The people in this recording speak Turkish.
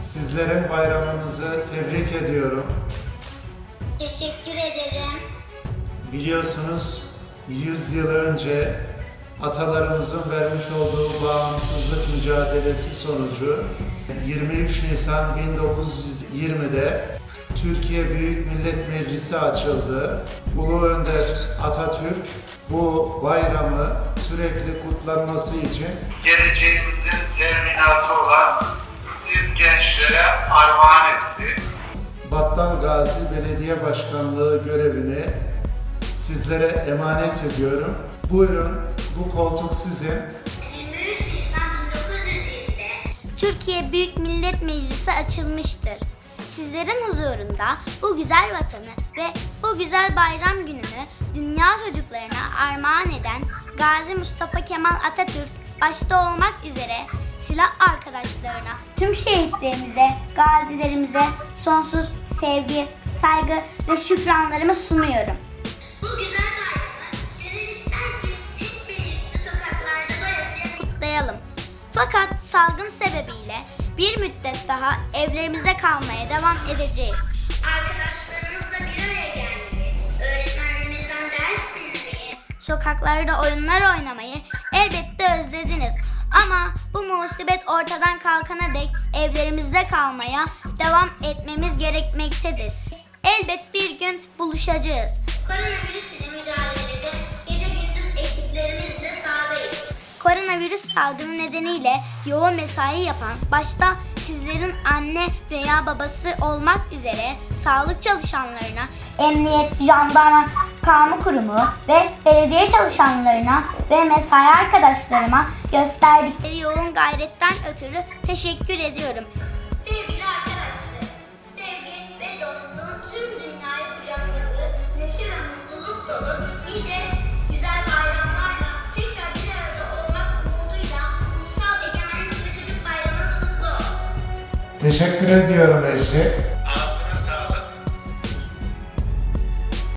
Sizlerin bayramınızı tebrik ediyorum. Teşekkür ederim. Biliyorsunuz 100 yıl önce atalarımızın vermiş olduğu bağımsızlık mücadelesi sonucu 23 Nisan 1920'de Türkiye Büyük Millet Meclisi açıldı. Ulu Önder Atatürk bu bayramı sürekli kutlanması için geleceğimizin teminatı olan siz gençlere armağan etti. Battal Gazi Belediye Başkanlığı görevini sizlere emanet ediyorum. Buyurun, bu koltuk sizin. Türkiye Büyük Millet Meclisi açılmıştır. Sizlerin huzurunda bu güzel vatanı ve bu güzel bayram gününü dünya çocuklarına armağan eden Gazi Mustafa Kemal Atatürk başta olmak üzere silah arkadaşlarına, tüm şehitlerimize, gazilerimize sonsuz sevgi, saygı ve şükranlarımı sunuyorum. bu güzel bayramı gönül ister ki hep birlikte sokaklarda doyasıya kutlayalım. Fakat salgın sebebiyle bir müddet daha evlerimizde kalmaya devam edeceğiz. arkadaşlarımızla bir araya gelmeyi, öğretmenlerimizden ders dinlemeyi, Sokaklarda oyunlar oynamayı elbette özlediniz. Ama bu musibet ortadan kalkana dek evlerimizde kalmaya devam etmemiz gerekmektedir. Elbet bir gün buluşacağız. koronavirüs ile mücadelede Koronavirüs salgını nedeniyle yoğun mesai yapan başta sizlerin anne veya babası olmak üzere sağlık çalışanlarına, emniyet, jandarma, kamu kurumu ve belediye çalışanlarına ve mesai arkadaşlarıma gösterdikleri yoğun gayretten ötürü teşekkür ediyorum. Sevgili arkadaşlar, sevgi ve dostluğun tüm dünyayı kucakladığı neşe ve mutluluk dolu nice Teşekkür ediyorum Ece.